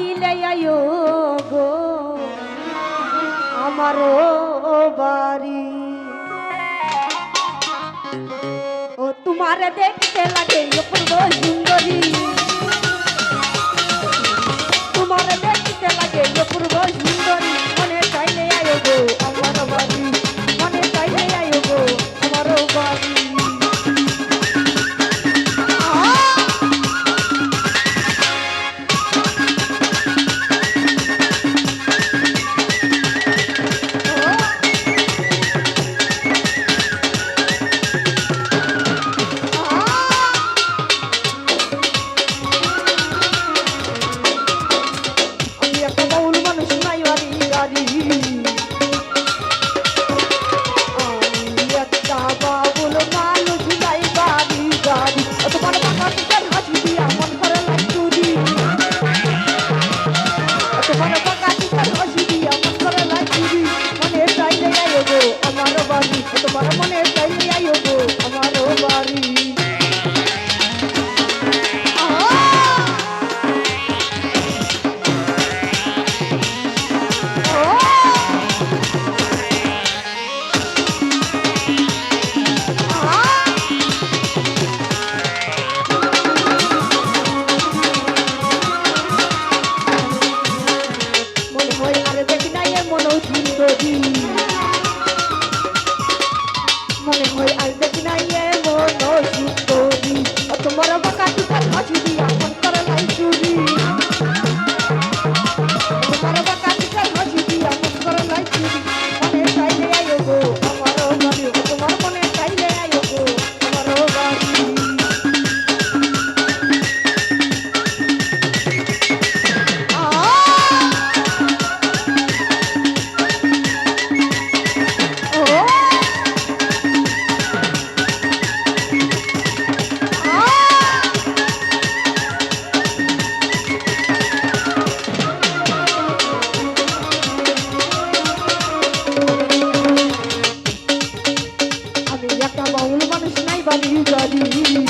পাইলে আয়ো গো আমারও বাড়ি। ও, তোমার দেখতে লাগে অপূর্ব সুন্দরী। তোমার দেখতে লাগে অপূর্ব সুন্দরী। রাজি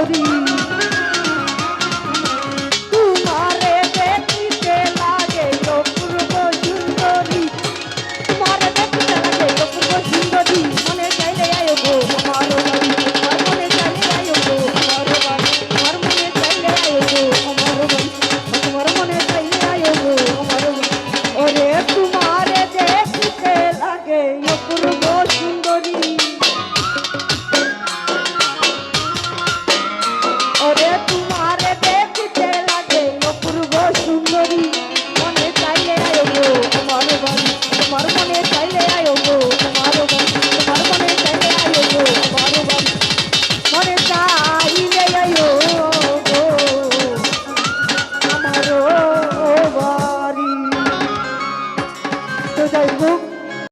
Cody.